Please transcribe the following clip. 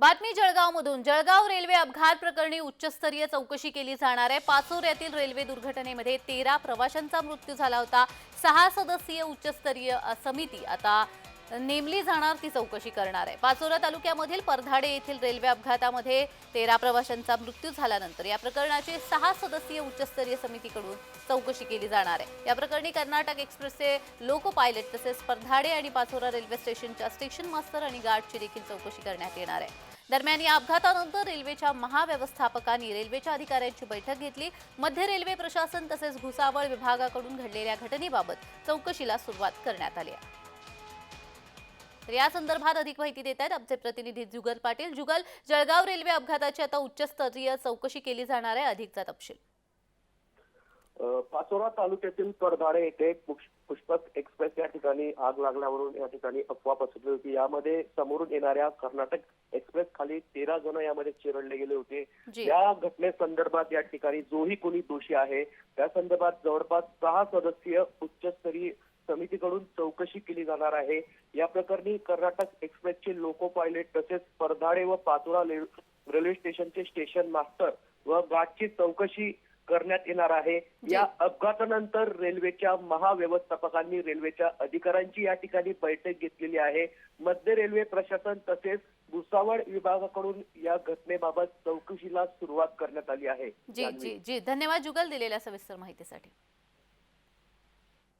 बातमी जळगावमधून. जळगाव रेल्वे अपघात प्रकरणी उच्चस्तरीय चौकशी केली जाणार आहे. पाचोर येथील रेल्वे दुर्घटनेमध्ये तेरा प्रवाशांचा मृत्यू झाला होता. सहा सदस्यीय उच्चस्तरीय समिती आता नेमली जाणार ती चौकशी करणार आहे. पाचोरा तालुक्यामधील परधाडे येथील रेल्वे अपघातामध्ये तेरा प्रवाशांचा मृत्यू झाल्यानंतर या प्रकरणाची सहा सदस्यीय उच्चस्तरीय समितीकडून चौकशी केली जाणार आहे. या प्रकरणी कर्नाटक एक्सप्रेसचे लोको पायलट तसेच परधाडे आणि पाचोरा रेल्वे स्टेशनच्या स्टेशन मास्तर आणि गार्डची देखील चौकशी करण्यात येणार आहे. दरम्यान या अपघातानंतर रेल्वेच्या महाव्यवस्थापकांनी रेल्वेच्या अधिकाऱ्यांची बैठक घेतली. मध्य रेल्वे प्रशासन तसेच भुसावळ विभागाकडून घडलेल्या घटनेबाबत चौकशीला सुरुवात करण्यात आली आहे. तर या संदर्भात अधिक माहिती देत आहेत आमचे प्रतिनिधी जुगल पाटील. जुगल जळगाव रेल्वे अपघाताची आता उच्चस्तरीय चौकशी केली जाणार आहे. अधिकचा तपशील. पाचोरा तालुक्यातील करधाडे येथे पुष- पुष्पक एक्सप्रेस या ठिकाणी आग लागल्यावरून या ठिकाणी अफवा पसरली होती. यामध्ये समोरून येणाऱ्या कर्नाटक एक्सप्रेस खाली तेरा जण यामध्ये चिरडले गेले होते. या घटनेसंदर्भात या ठिकाणी जोही कोणी दोषी आहे? त्या संदर्भात जवळपास सहा सदस्यीय उच्चस्तरीय समितीकडून चौकशी केली जाणार आहे. या प्रकरणी कर्नाटक एक्सप्रेसचे लोको पायलट तसेच परधाडे व पाचोरा ले- रेल्वे स्टेशनचे स्टेशन मास्टर व गाठची चौकशी करण्यात येणार आहे. या अपघातानंतर रेल्वेच्या महाव्यवस्थापकांनी रेल्वेच्या अधिकाऱ्यांची या ठिकाणी बैठक घेतलेली आहे. मध्य रेल्वे प्रशासन तसेच भुसावळ विभागाकडून या घटनेबाबत चौकशीला सुरुवात करण्यात आली आहे. जी जी जी. धन्यवाद जुगल दिलेल्या सविस्तर माहितीसाठी.